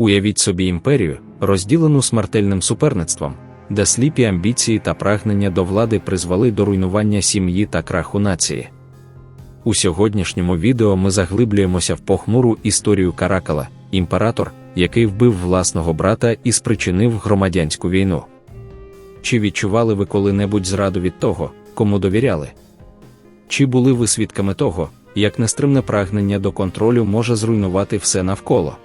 Уявіть собі імперію, розділену смертельним суперництвом, де сліпі амбіції та прагнення до влади призвели до руйнування сім'ї та краху нації. У сьогоднішньому відео ми заглиблюємося в похмуру історію Каракала, імператор, який вбив власного брата і спричинив громадянську війну. Чи відчували ви коли-небудь зраду від того, кому довіряли? Чи були ви свідками того, як нестримне прагнення до контролю може зруйнувати все навколо?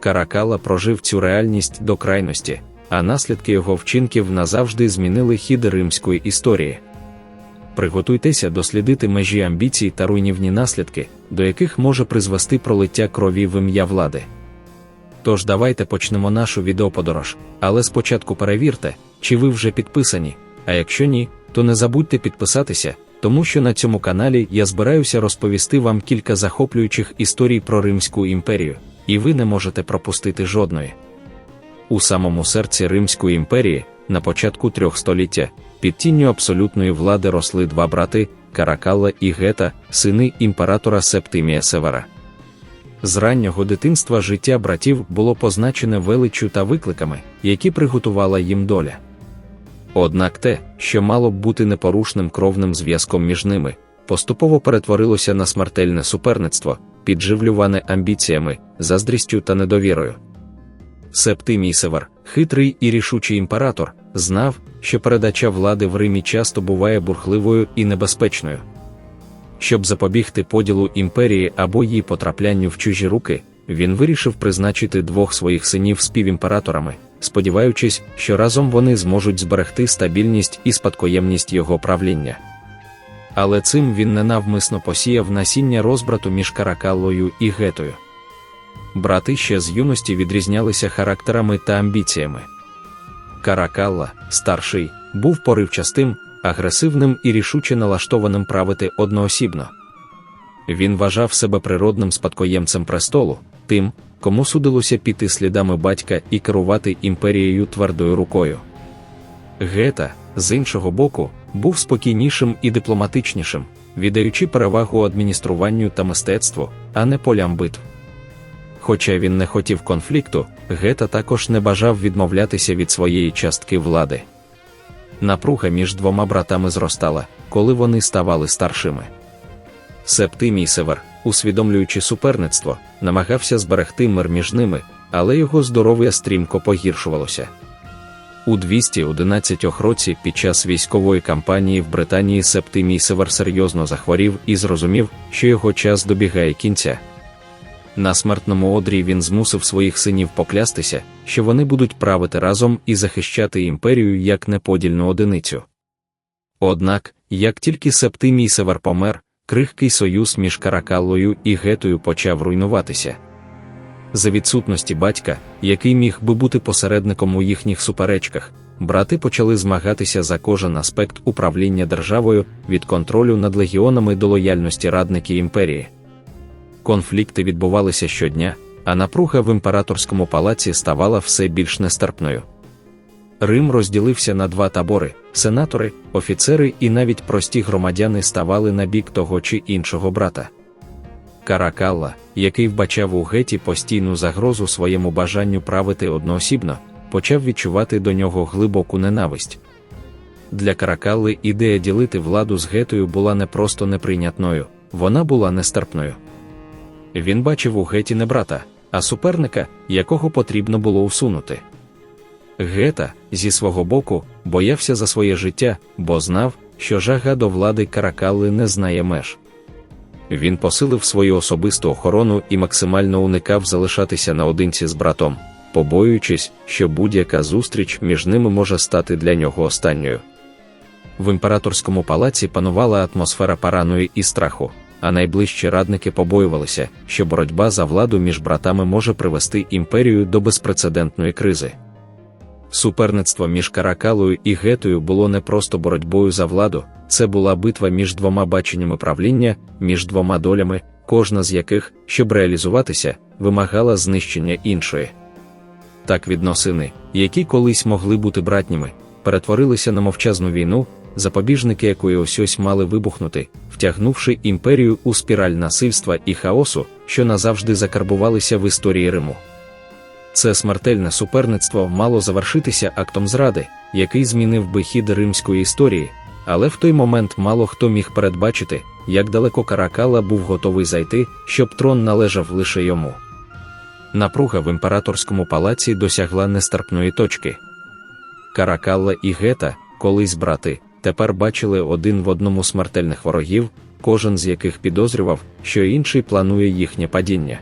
Каракала прожив цю реальність до крайності, а наслідки його вчинків назавжди змінили хід римської історії. Приготуйтеся дослідити межі амбіцій та руйнівні наслідки, до яких може призвести пролиття крові в ім'я влади. Тож давайте почнемо нашу відеоподорож, але спочатку перевірте, чи ви вже підписані, а якщо ні, то не забудьте підписатися, тому що на цьому каналі я збираюся розповісти вам кілька захоплюючих історій про Римську імперію, і ви не можете пропустити жодної. У самому серці Римської імперії, на початку трьох століття, під тінню абсолютної влади росли два брати Каракалла і Гета, сини імператора Септимія Севера. З раннього дитинства життя братів було позначене величчю та викликами, які приготувала їм доля. Однак те, що мало б бути непорушним кровним зв'язком між ними, поступово перетворилося на смертельне суперництво, підживлюване амбіціями, заздрістю та недовірою. Септимій Север, хитрий і рішучий імператор, знав, що передача влади в Римі часто буває бурхливою і небезпечною. Щоб запобігти поділу імперії або її потраплянню в чужі руки, він вирішив призначити двох своїх синів співімператорами, сподіваючись, що разом вони зможуть зберегти стабільність і спадкоємність його правління. Але цим він ненавмисно посіяв насіння розбрату між Каракаллою і Гетою. Брати ще з юності відрізнялися характерами та амбіціями. Каракалла, старший, був поривчастим, агресивним і рішуче налаштованим правити одноосібно. Він вважав себе природним спадкоємцем престолу, тим, кому судилося піти слідами батька і керувати імперією твердою рукою. Гета, з іншого боку, був спокійнішим і дипломатичнішим, віддаючи перевагу адмініструванню та мистецтву, а не полям битв. Хоча він не хотів конфлікту, Гета також не бажав відмовлятися від своєї частки влади. Напруга між двома братами зростала, коли вони ставали старшими. Септимій Север, усвідомлюючи суперництво, намагався зберегти мир між ними, але його здоров'я стрімко погіршувалося. У 211 році під час військової кампанії в Британії Септимій Север серйозно захворів і зрозумів, що його час добігає кінця. На смертному одрі він змусив своїх синів поклястися, що вони будуть правити разом і захищати імперію як неподільну одиницю. Однак, як тільки Септимій Север помер, крихкий союз між Каракаллою і Гетою почав руйнуватися. За відсутності батька, який міг би бути посередником у їхніх суперечках, брати почали змагатися за кожен аспект управління державою від контролю над легіонами до лояльності радників імперії. Конфлікти відбувалися щодня, а напруга в імператорському палаці ставала все більш нестерпною. Рим розділився на два табори: сенатори, офіцери і навіть прості громадяни ставали на бік того чи іншого брата. Каракалла, який вбачав у геті постійну загрозу своєму бажанню правити одноосібно, почав відчувати до нього глибоку ненависть. Для Каракалли ідея ділити владу з гетою була не просто неприйнятною, вона була нестерпною. Він бачив у геті не брата, а суперника, якого потрібно було усунути. Гета, зі свого боку, боявся за своє життя, бо знав, що жага до влади Каракалли не знає меж. Він посилив свою особисту охорону і максимально уникав залишатися наодинці з братом, побоюючись, що будь-яка зустріч між ними може стати для нього останньою. В імператорському палаці панувала атмосфера параної і страху, а найближчі радники побоювалися, що боротьба за владу між братами може привести імперію до безпрецедентної кризи. Суперництво між Каракалою і Гетою було не просто боротьбою за владу, це була битва між двома баченнями правління, між двома долями, кожна з яких, щоб реалізуватися, вимагала знищення іншої. Так відносини, які колись могли бути братніми, перетворилися на мовчазну війну, запобіжники якої ось ось мали вибухнути, втягнувши імперію у спіраль насильства і хаосу, що назавжди закарбувалися в історії Риму. Це смертельне суперництво мало завершитися актом зради, який змінив би хід римської історії, але в той момент мало хто міг передбачити, як далеко Каракала був готовий зайти, щоб трон належав лише йому. Напруга в імператорському палаці досягла нестерпної точки. Каракалла і Гета, колись брати, тепер бачили один в одному смертельних ворогів, кожен з яких підозрював, що інший планує їхнє падіння.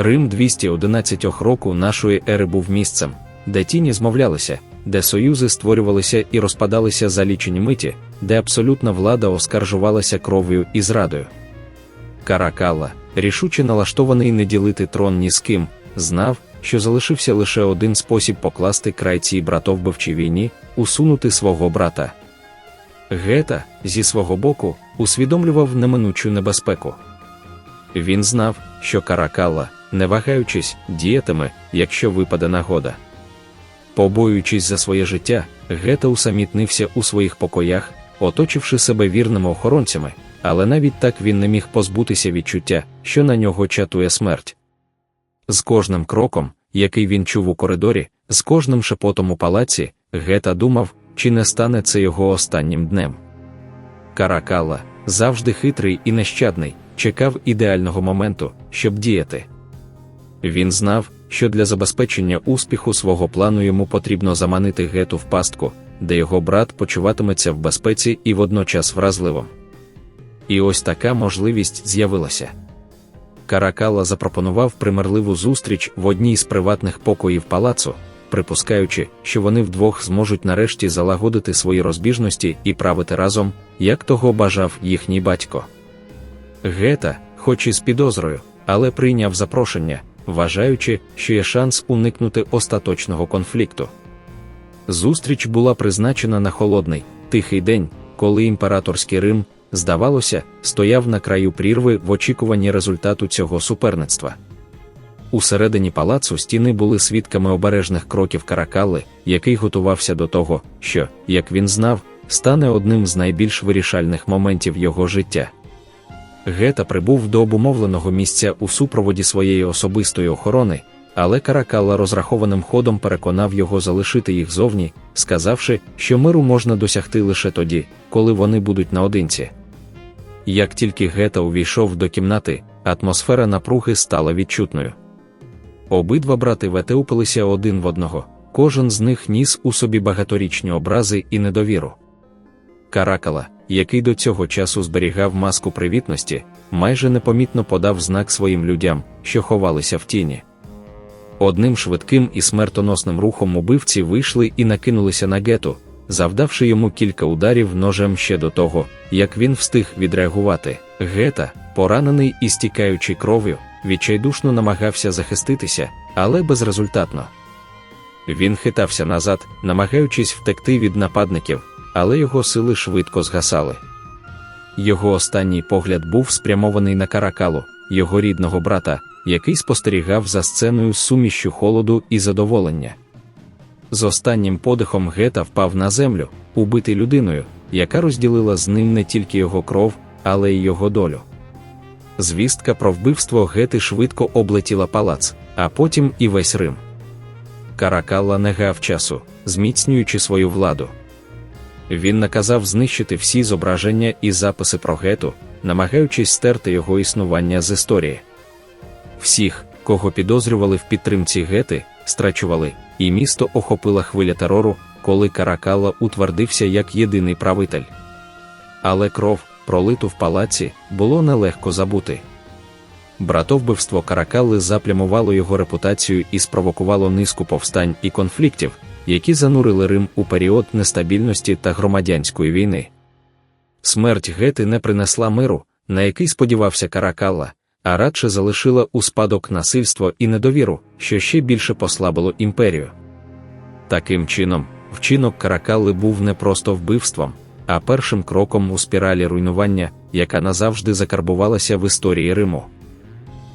Рим 211 року нашої ери був місцем, де тіні змовлялися, де союзи створювалися і розпадалися за лічені миті, де абсолютна влада оскаржувалася кров'ю і зрадою. Каракалла, рішуче налаштований не ділити трон ні з ким, знав, що залишився лише один спосіб покласти край цій братовбивчій війні усунути свого брата. Гета, зі свого боку, усвідомлював неминучу небезпеку. Він знав, що Каракалла, не вагаючись, діятиме, якщо випаде нагода. Побоюючись за своє життя, Гета усамітнився у своїх покоях, оточивши себе вірними охоронцями, але навіть так він не міг позбутися відчуття, що на нього чатує смерть. З кожним кроком, який він чув у коридорі, з кожним шепотом у палаці, Гета думав, чи не стане це його останнім днем. Каракалла, завжди хитрий і нещадний, чекав ідеального моменту, щоб діяти. Він знав, що для забезпечення успіху свого плану йому потрібно заманити гету в пастку, де його брат почуватиметься в безпеці і водночас вразливо. І ось така можливість з'явилася. Каракала запропонував примирливу зустріч в одній з приватних покоїв палацу, припускаючи, що вони вдвох зможуть нарешті залагодити свої розбіжності і правити разом, як того бажав їхній батько. Гета, хоч і з підозрою, але прийняв запрошення, вважаючи, що є шанс уникнути остаточного конфлікту. Зустріч була призначена на холодний, тихий день, коли імператорський Рим, здавалося, стояв на краю прірви в очікуванні результату цього суперництва. Усередині палацу стіни були свідками обережних кроків Каракалли, який готувався до того, що, як він знав, стане одним з найбільш вирішальних моментів його життя. Гета прибув до обумовленого місця у супроводі своєї особистої охорони, але Каракалла розрахованим ходом переконав його залишити їх зовні, сказавши, що миру можна досягти лише тоді, коли вони будуть наодинці. Як тільки Гета увійшов до кімнати, атмосфера напруги стала відчутною. Обидва брати ветеупилися один в одного, кожен з них ніс у собі багаторічні образи і недовіру. Каракала, який до цього часу зберігав маску привітності, майже непомітно подав знак своїм людям, що ховалися в тіні. Одним швидким і смертоносним рухом убивці вийшли і накинулися на гету, завдавши йому кілька ударів ножем ще до того, як він встиг відреагувати. Гета, поранений і стікаючи кров'ю, відчайдушно намагався захиститися, але безрезультатно. Він хитався назад, намагаючись втекти від нападників, але його сили швидко згасали. Його останній погляд був спрямований на каракалу, його рідного брата, який спостерігав за сценою сумішю холоду і задоволення. З останнім подихом Гета впав на землю, убитий людиною, яка розділила з ним не тільки його кров, але й його долю. Звістка про вбивство Гети швидко облетіла палац, а потім і весь Рим. Каракалла не гав часу, зміцнюючи свою владу. Він наказав знищити всі зображення і записи про гету, намагаючись стерти його існування з історії. Всіх, кого підозрювали в підтримці гети, страчували, і місто охопила хвиля терору, коли Каракала утвердився як єдиний правитель. Але кров, пролиту в палаці, було нелегко забути. Братовбивство Каракалли заплямувало його репутацію і спровокувало низку повстань і конфліктів, які занурили Рим у період нестабільності та громадянської війни. Смерть Гети не принесла миру, на який сподівався Каракалла, а радше залишила у спадок насильство і недовіру, що ще більше послабило імперію. Таким чином, вчинок Каракалли був не просто вбивством, а першим кроком у спіралі руйнування, яка назавжди закарбувалася в історії Риму.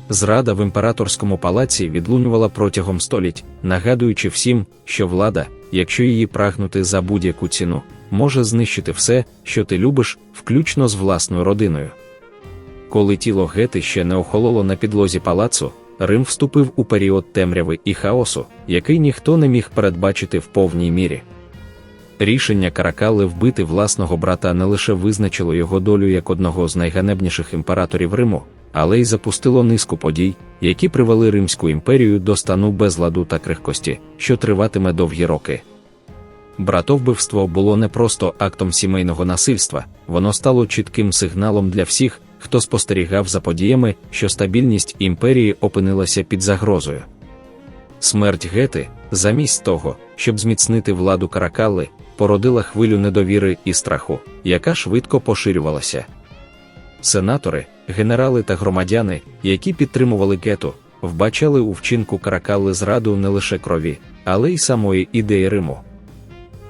Зрада в імператорському палаці відлунювала протягом століть, нагадуючи всім, що влада, якщо її прагнути за будь-яку ціну, може знищити все, що ти любиш, включно з власною родиною. Коли тіло Гети ще не охололо на підлозі палацу, Рим вступив у період темряви і хаосу, який ніхто не міг передбачити в повній мірі. Рішення Каракалли вбити власного брата не лише визначило його долю як одного з найганебніших імператорів Риму, але й запустило низку подій, які привели Римську імперію до стану безладу та крихкості, що триватиме довгі роки. Братовбивство було не просто актом сімейного насильства, воно стало чітким сигналом для всіх, хто спостерігав за подіями, що стабільність імперії опинилася під загрозою. Смерть Гети, замість того, щоб зміцнити владу Каракалли, породила хвилю недовіри і страху, яка швидко поширювалася. Сенатори, генерали та громадяни, які підтримували гету, вбачали у вчинку Каракалли зраду не лише крові, але й самої ідеї Риму.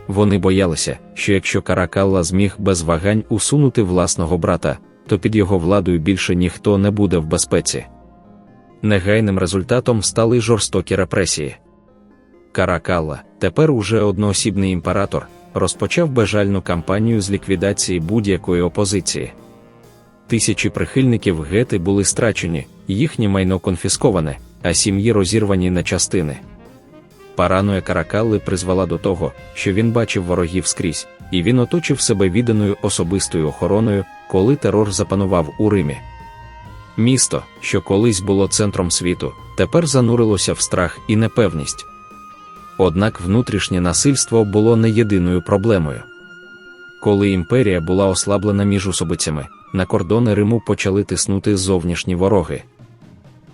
Вони боялися, що якщо Каракалла зміг без вагань усунути власного брата, то під його владою більше ніхто не буде в безпеці. Негайним результатом стали жорстокі репресії. Каракалла, тепер уже одноосібний імператор, розпочав бажальну кампанію з ліквідації будь-якої опозиції. Тисячі прихильників гети були страчені, їхнє майно конфісковане, а сім'ї розірвані на частини. Параноя Каракалли призвела до того, що він бачив ворогів скрізь, і він оточив себе відданою особистою охороною, коли терор запанував у Римі. Місто, що колись було центром світу, тепер занурилося в страх і непевність. Однак внутрішнє насильство було не єдиною проблемою. Коли імперія була ослаблена між особицями, на кордони Риму почали тиснути зовнішні вороги.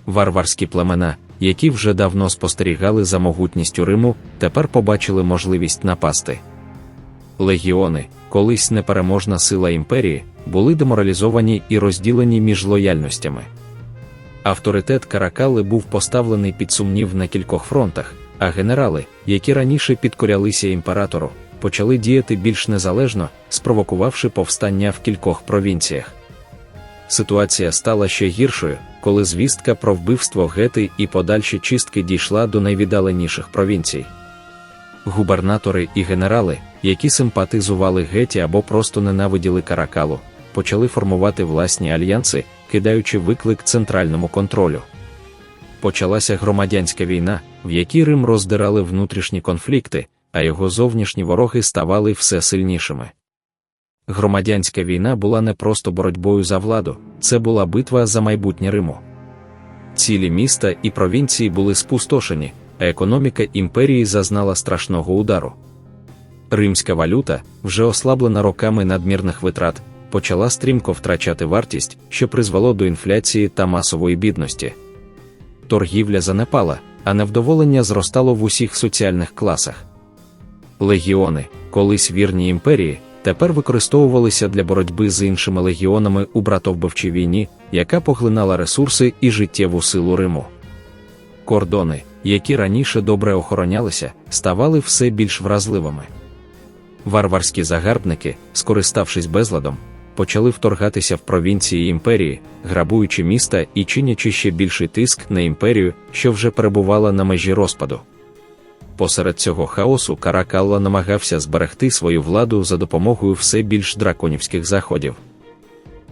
Варварські племена, які вже давно спостерігали за могутністю Риму, тепер побачили можливість напасти. Легіони, колись непереможна сила імперії, були деморалізовані і розділені між лояльностями. Авторитет Каракалли був поставлений під сумнів на кількох фронтах, а генерали, які раніше підкорялися імператору, почали діяти більш незалежно, спровокувавши повстання в кількох провінціях. Ситуація стала ще гіршою, коли звістка про вбивство гети і подальші чистки дійшла до найвіддаленіших провінцій. Губернатори і генерали, які симпатизували геті або просто ненавиділи каракалу, почали формувати власні альянси, кидаючи виклик центральному контролю. Почалася громадянська війна, в якій Рим роздирали внутрішні конфлікти, а його зовнішні вороги ставали все сильнішими. Громадянська війна була не просто боротьбою за владу, це була битва за майбутнє Риму. Цілі міста і провінції були спустошені, а економіка імперії зазнала страшного удару. Римська валюта, вже ослаблена роками надмірних витрат, почала стрімко втрачати вартість, що призвело до інфляції та масової бідності. Торгівля занепала, а невдоволення зростало в усіх соціальних класах. Легіони, колись вірні імперії, тепер використовувалися для боротьби з іншими легіонами у братовбивчій війні, яка поглинала ресурси і життєву силу Риму. Кордони, які раніше добре охоронялися, ставали все більш вразливими. Варварські загарбники, скориставшись безладом, почали вторгатися в провінції імперії, грабуючи міста і чинячи ще більший тиск на імперію, що вже перебувала на межі розпаду. Посеред цього хаосу Каракалла намагався зберегти свою владу за допомогою все більш драконівських заходів.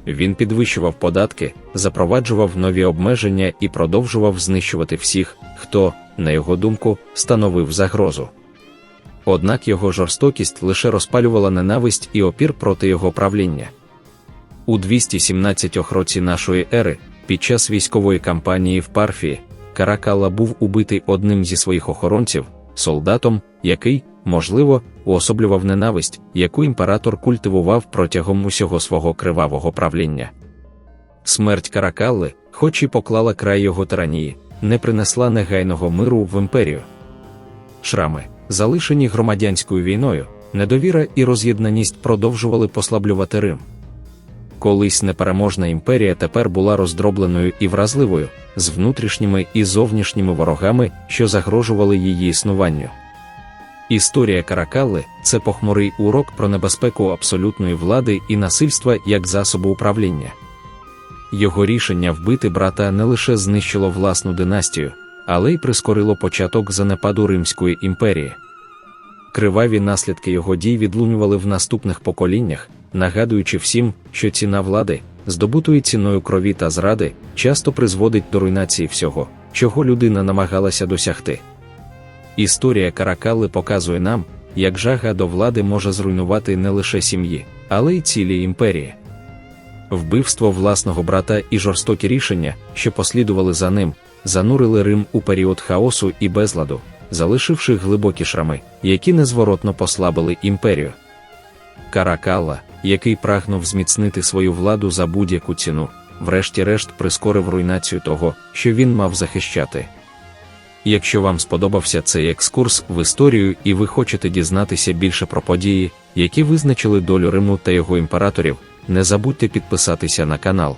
Він підвищував податки, запроваджував нові обмеження і продовжував знищувати всіх, хто, на його думку, становив загрозу. Однак його жорстокість лише розпалювала ненависть і опір проти його правління. У 217 році нашої ери, під час військової кампанії в Парфії, Каракалла був убитий одним зі своїх охоронців, солдатом, який, можливо, уособлював ненависть, яку імператор культивував протягом усього свого кривавого правління. Смерть Каракалли, хоч і поклала край його тиранії, не принесла негайного миру в імперію. Шрами, залишені громадянською війною, недовіра і роз'єднаність продовжували послаблювати Рим. Колись непереможна імперія тепер була роздробленою і вразливою, з внутрішніми і зовнішніми ворогами, що загрожували її існуванню. Історія Каракалли це похмурий урок про небезпеку абсолютної влади і насильства як засобу управління. Його рішення вбити брата не лише знищило власну династію, але й прискорило початок занепаду Римської імперії. Криваві наслідки його дій відлунювали в наступних поколіннях, нагадуючи всім, що ціна влади, здобутої ціною крові та зради, часто призводить до руйнації всього, чого людина намагалася досягти. Історія Каракалли показує нам, як жага до влади може зруйнувати не лише сім'ї, але й цілі імперії. Вбивство власного брата і жорстокі рішення, що послідували за ним, занурили Рим у період хаосу і безладу, залишивши глибокі шрами, які незворотно послабили імперію. Каракалла, який прагнув зміцнити свою владу за будь-яку ціну, врешті-решт прискорив руйнацію того, що він мав захищати. Якщо вам сподобався цей екскурс в історію і ви хочете дізнатися більше про події, які визначили долю Риму та його імператорів, не забудьте підписатися на канал.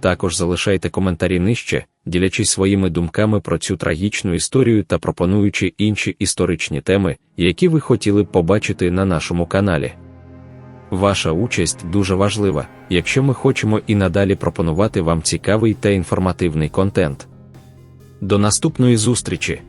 Також залишайте коментарі нижче, ділячись своїми думками про цю трагічну історію та пропонуючи інші історичні теми, які ви хотіли б побачити на нашому каналі. Ваша участь дуже важлива, якщо ми хочемо і надалі пропонувати вам цікавий та інформативний контент. До наступної зустрічі!